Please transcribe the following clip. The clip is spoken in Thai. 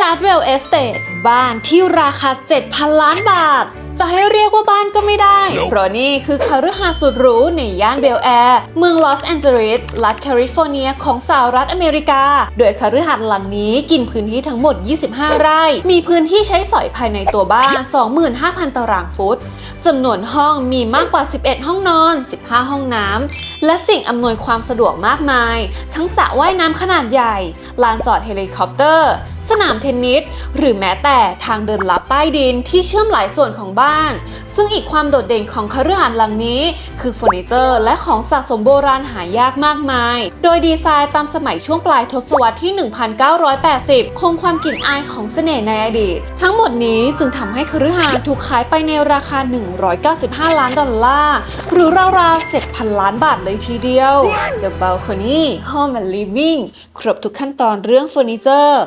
ชาร์ตเวลเอสเตดบ้านที่ราคา 7,000 ล้านบาท จะให้เรียกว่าบ้านก็ไม่ได้ เพราะนี่คือคฤหาสน์สุดหรูในย่านเบลแอร์ เมืองลอสแอนเจลิส รัฐแคลิฟอร์เนียของสหรัฐอเมริกา โดยคฤหาสน์หลังนี้กินพื้นที่ทั้งหมด 25 ไร่ มีพื้นที่ใช้สอยภายในตัวบ้าน 25,000 ตารางฟุต จำนวนห้องมีมากกว่า 11 ห้องนอน 15 ห้องน้ำ และสิ่งอำนวยความสะดวกมากมาย ทั้งสระว่ายน้ำขนาดใหญ่ ลานจอดเฮลิคอปเตอร์ สนามเทนนิสหรือแม้แต่ทางเดินลับใต้ดินที่เชื่อมหลายส่วนของบ้าน ซึ่งอีกความโดดเด่นของคฤหาสน์หลังนี้ คือเฟอร์นิเจอร์และของสะสมโบราณหายากมากมาย โดยดีไซน์ตามสมัยช่วงปลายทศวรรษที่ 1980 คงความกลิ่นอายของเสน่ห์ในอดีต ทั้งหมดนี้จึงทำให้คฤหาสน์ถูกขายไปในราคา 195 ล้านดอลลาร์ หรือราวๆ 7,000 ล้านบาทเลยทีเดียว The Balcony Home and Living ครบทุกขั้นตอนเรื่องเฟอร์นิเจอร์